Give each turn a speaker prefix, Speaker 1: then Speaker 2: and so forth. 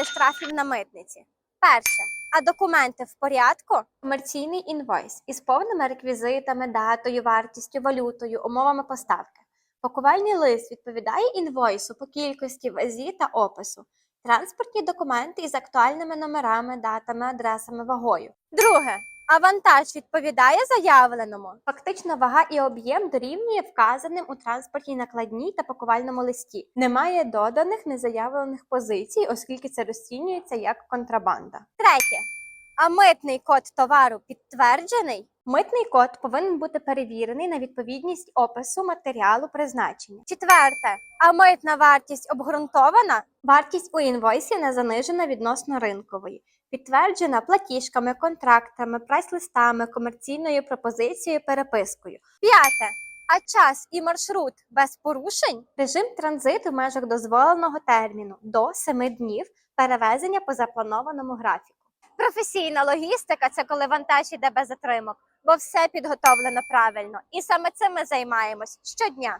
Speaker 1: уникнути штрафів на митниці? Перше. А документи в порядку? Комерційний інвойс із повними реквізитами, датою, вартістю, валютою, умовами поставки. Пакувальний лист відповідає інвойсу по кількості, вазі та опису. Транспортні документи із актуальними номерами, датами, адресами, вагою. Друге. А вантаж відповідає заявленому. Фактично вага і об'єм дорівнює вказаним у транспортній накладній та пакувальному листі. Немає доданих незаявлених позицій, оскільки це розцінюється як контрабанда. Третє. А митний код товару підтверджений? Митний код повинен бути перевірений на відповідність опису матеріалу призначення. Четверте. А митна вартість обґрунтована? Вартість у інвойсі не занижена відносно ринкової. Підтверджена платіжками, контрактами, прайс-листами, комерційною пропозицією, перепискою. П'яте. А час і маршрут без порушень? Режим транзиту в межах дозволеного терміну до 7 днів перевезення по запланованому графіку. Професійна логістика це коли вантаж іде без затримок, бо все підготовлено правильно. І саме цим ми займаємось щодня.